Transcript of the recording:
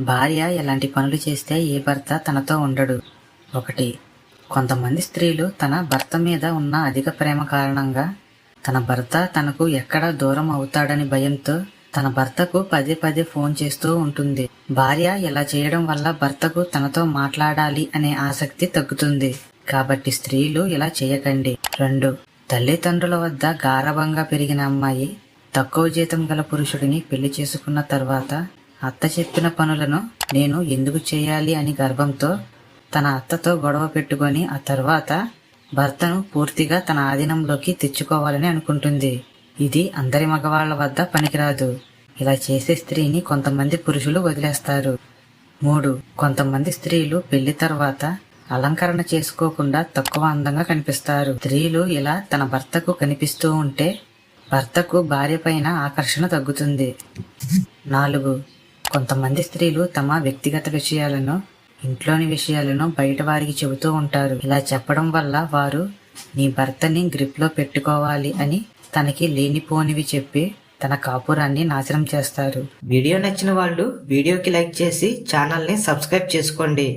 భార్య ఎలాంటి పనులు చేస్తే ఏ భర్త తనతో ఉండడు. ఒకటి కొంతమంది స్త్రీలు తన భర్త మీద ఉన్న అధిక ప్రేమ కారణంగా తన భర్త తనకు ఎక్కడ దూరం అవుతాడని భయంతో తన భర్తకు పదే పదే ఫోన్ చేస్తూ ఉంటుంది. భార్య ఇలా చేయడం వల్ల భర్తకు తనతో మాట్లాడాలి అనే ఆసక్తి తగ్గుతుంది. కాబట్టి స్త్రీలు ఇలా చేయకండి. రెండు తల్లిదండ్రుల వద్ద గారభంగా పెరిగిన అమ్మాయి తక్కువ జీతం గల పురుషుడిని పెళ్ళి చేసుకున్న తర్వాత అత్త చెప్పిన పనులను నేను ఎందుకు చేయాలి అని గర్భంతో తన అత్తతో గొడవ పెట్టుకొని ఆ తర్వాత భర్తను పూర్తిగా తన ఆధీనంలోకి తెచ్చుకోవాలని అనుకుంటుంది. ఇది అందరి మగవాళ్ళ వద్ద పనికిరాదు. ఇలా చేసే స్త్రీని కొంతమంది పురుషులు వదిలేస్తారు. మూడు కొంతమంది స్త్రీలు పెళ్ళి తర్వాత అలంకరణ చేసుకోకుండా తక్కువ అందంగా కనిపిస్తారు. స్త్రీలు ఇలా తన భర్తకు కనిపిస్తూ ఉంటే భర్తకు భార్య పైన ఆకర్షణ తగ్గుతుంది. నాలుగు కొంతమంది స్త్రీలు తమ వ్యక్తిగత విషయాలను ఇంట్లోని విషయాలను బయట వారికి చెబుతూ ఉంటారు. ఇలా చెప్పడం వల్ల వారు నీ భర్తని గ్రిప్లో పెట్టుకోవాలి అని తనకి లేనిపోనివి చెప్పి తన కాపురాన్ని నాశనం చేస్తారు. వీడియో నచ్చిన వాళ్ళు వీడియోకి లైక్ చేసి ఛానల్ని సబ్స్క్రైబ్ చేసుకోండి.